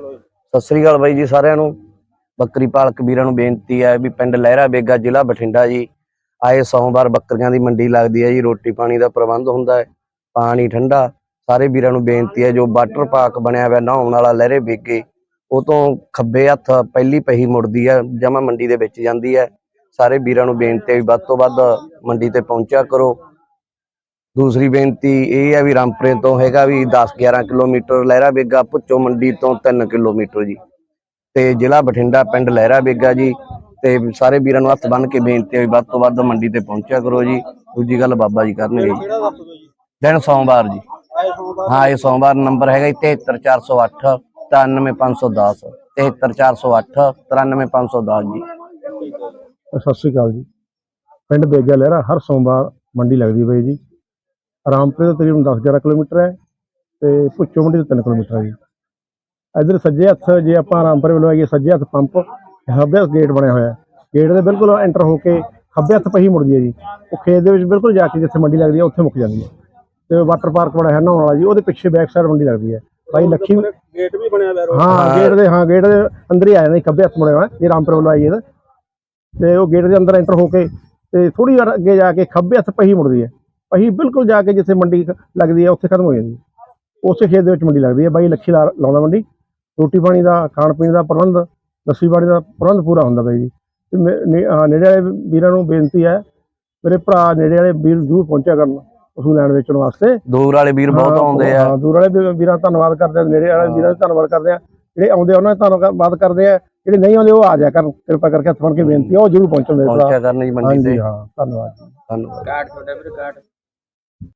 ਸਤਿ ਸ੍ਰੀ ਅਕਾਲ ਬਾਈ ਜੀ ਸਾਰਿਆਂ ਨੂੰ। ਬੱਕਰੀ ਪਾਲਕ ਵੀਰਾਂ ਨੂੰ ਬੇਨਤੀ ਹੈ ਵੀ ਪਿੰਡ ਲਹਿਰਾ ਬੇਗਾ, ਜ਼ਿਲ੍ਹਾ ਬਠਿੰਡਾ ਜੀ। ਆਏ ਸੋਮਵਾਰ ਬੱਕਰੀਆਂ ਦੀ ਮੰਡੀ ਲੱਗਦੀ ਹੈ ਜੀ, ਰੋਟੀ ਪਾਣੀ ਦਾ ਪ੍ਰਬੰਧ ਹੁੰਦਾ ਹੈ, ਪਾਣੀ ਠੰਡਾ। ਸਾਰੇ ਵੀਰਾਂ ਨੂੰ ਬੇਨਤੀ ਹੈ ਜੋ ਵਾਟਰ ਪਾਰਕ ਬਣਿਆ ਹੋਇਆ, ਨਹਾਉਣ ਵਾਲਾ ਲਹਿਰੇ ਬੇਗੇ, ਉਹ ਤੋਂ ਖੱਬੇ ਹੱਥ ਪਹਿਲੀ ਪਹੀ ਮੁੜਦੀ ਹੈ ਜਮਾ ਮੰਡੀ ਦੇ ਵਿੱਚ ਜਾਂਦੀ ਹੈ। ਸਾਰੇ ਵੀਰਾਂ ਨੂੰ ਬੇਨਤੀ ਹੈ ਵੀ ਵੱਧ ਤੋਂ ਵੱਧ ਮੰਡੀ ਤੇ ਪਹੁੰਚਿਆ ਕਰੋ। ਦੂਸਰੀ ਬੇਨਤੀ ਇਹ ਹੈ ਵੀ ਰਾਮਪੁਰੇ ਤੋਂ ਹੈਗਾ ਵੀ 10 11 ਕਿਲੋਮੀਟਰ ਲਹਿਰਾ ਬੇਗਾ ਭੁੱਚੋ ਮੰਡੀ ਤੋਂ 3 ਕਿਲੋਮੀਟਰ ਜੀ। ਤੇ ਜ਼ਿਲ੍ਹਾ ਬਠਿੰਡਾ ਪਿੰਡ ਲਹਿਰਾ ਬੇਗਾ ਜੀ। ਤੇ ਸਾਰੇ ਵੀਰਾਂ ਨੂੰ ਹੱਥ ਬੰਨ ਕੇ ਬੇਨਤੀ ਹੈ ਵੀ ਵੱਧ ਤੋਂ ਵੱਧ ਮੰਡੀ ਤੇ ਪਹੁੰਚਿਆ ਕਰੋ ਜੀ। ਦੂਜੀ ਗੱਲ ਬਾਬਾ ਜੀ ਕਰਨਗੇ ਜੀ। ਦਿਨ ਸੋਮਵਾਰ ਜੀ। ਹਾਂ ਇਹ ਸੋਮਵਾਰ ਨੰਬਰ ਹੈਗਾ ਜੀ 73408 93510 73408 93510 ਜੀ। ਸਤਿ ਸ਼੍ਰੀ ਅਕਾਲ ਜੀ। ਪਿੰਡ ਬੇਗਾ ਲਹਿਰਾ ਹਰ ਸੋਮਵਾਰ ਮੰਡੀ ਲੱਗਦੀ ਪਈ ਜੀ। ਰਾਮਪੁਰੇ ਤੋਂ ਤਕਰੀਬਨ 10-11 ਕਿਲੋਮੀਟਰ ਹੈ ਤੇ ਭੁੱਚੋ ਮੰਡੀ ਤੋਂ 3 ਕਿਲੋਮੀਟਰ ਹੈ ਜੀ। ਇਧਰ ਸੱਜੇ ਹੱਥ ਜੇ ਆਪਾਂ ਰਾਮਪੁਰੇ ਵੱਲੋਂ ਆਈਏ ਸੱਜੇ ਹੱਥ ਪੰਪ ਖੱਬੇ ਹੱਥ ਗੇਟ ਬਣਿਆ ਹੋਇਆ ਹੈ। ਗੇਟ ਦੇ ਬਿਲਕੁਲ ਐਂਟਰ ਹੋ ਕੇ ਖੱਬੇ ਹੱਥ ਪਹੀ ਮੁੜਦੀ ਹੈ ਜੀ। ਉਹ ਖੇਤ ਦੇ ਵਿੱਚ ਬਿਲਕੁਲ ਜਾ ਕੇ ਜਿੱਥੇ ਮੰਡੀ ਲੱਗਦੀ ਹੈ ਉੱਥੇ ਮੁੱਕ ਜਾਂਦੀ ਹੈ। ਤੇ ਵਾਟਰ ਪਾਰਕ ਬੜਾ ਹੈ ਨਹਾਉਣ ਵਾਲਾ ਜੀ ਉਹਦੇ ਪਿੱਛੇ ਬੈਕ ਸਾਈਡ ਮੰਡੀ ਲੱਗਦੀ ਹੈ। ਭਾਈ ਲੱਖੀ ਗੇਟ ਵੀ ਬਣਿਆ ਹੋਇਆ ਹਾਂ ਗੇਟ ਦੇ ਹਾਂ ਗੇਟ ਦੇ ਅੰਦਰ ਹੀ ਆ ਜਾਂਦਾ ਖੱਬੇ ਹੱਥ ਮੁੜਿਆ ਹੋਇਆ ਜੇ ਰਾਮਪੁਰ ਵੱਲੋਂ ਆਈਏ ਤਾਂ। ਤੇ ਉਹ ਗੇਟ ਦੇ ਅੰਦਰ ਐਂਟਰ ਹੋ ਕੇ ਤੇ ਥੋੜੀ ਵਾਰ ਅੱਗੇ ਜਾ ਕੇ ਖੱਬੇ ਹੱਥ ਪਹੀ ਮੁੜਦੀ ਹੈ। ਪਹੀ ਬਿਲਕੁਲ ਜਾ ਕੇ ਜਿੱਥੇ ਮੰਡੀ ਲੱਗਦੀ ਹੈ ਉੱਥੇ ਖਤਮ ਹੋ ਜਾਂਦੀ ਹੈ। ਉਸੇ ਖੇਤ ਦੇ ਵਿੱਚ ਮੰਡੀ ਲੱਗਦੀ ਹੈ। ਬਾਈ ਲੱਖੀ ਲਾਉਂਦਾ ਮੰਡੀ। ਰੋਟੀ ਪਾਣੀ ਦਾ ਖਾਣ ਪੀਣ ਦਾ ਪ੍ਰਬੰਧ ਲੱਸੀ ਪਾਣੀ ਦਾ ਪ੍ਰਬੰਧ ਪੂਰਾ ਹੁੰਦਾ ਬਾਈ ਜੀ। ਨੇੜੇ ਵਾਲੇ ਵੀਰਾਂ ਨੂੰ ਬੇਨਤੀ ਹੈ ਮੇਰੇ ਭਰਾ ਨੇੜੇ ਵਾਲੇ ਵੀਰ ਜ਼ਰੂਰ ਪਹੁੰਚਿਆ ਕਰਨ ਪਸ਼ੂ ਲੈਣ ਵੇਚਣ ਵਾਸਤੇ। ਦੂਰ ਵਾਲੇ ਵੀਰ ਬਹੁਤ ਆਉਂਦੇ ਆ। ਹਾਂ, ਦੂਰ ਵਾਲੇ ਵੀਰਾਂ ਦਾ ਧੰਨਵਾਦ ਕਰਦੇ ਆ ਨੇੜੇ ਵਾਲੇ ਵੀਰਾਂ ਦਾ ਧੰਨਵਾਦ ਕਰਦੇ ਆ। ਜਿਹੜੇ ਆਉਂਦੇ ਉਹਨਾਂ ਦਾ ਧੰਨਵਾਦ ਕਰਦੇ ਆ। ਜਿਹੜੇ ਨਹੀਂ ਆਉਂਦੇ ਉਹ ਆ ਜਾ ਕਰਨ। ਕਿਰਪਾ ਕਰਕੇ ਹੱਥ ਫੜ ਕੇ ਬੇਨਤੀ ਆ ਉਹ ਜ਼ਰੂਰ ਪਹੁੰਚੋ ਮੇਰੇ ਭਰਾ। ਪਹੁੰਚਿਆ ਕਰਨ ਜੀ ਮੰਡੀ ਹਾਂਜੀ ਤੇ। ਹਾਂ ਧੰਨਵਾਦ। ਧੰਨਵਾਦ। ਕਾਟ ਤੁਹਾਡਾ ਵੀਰ ਕਾਟ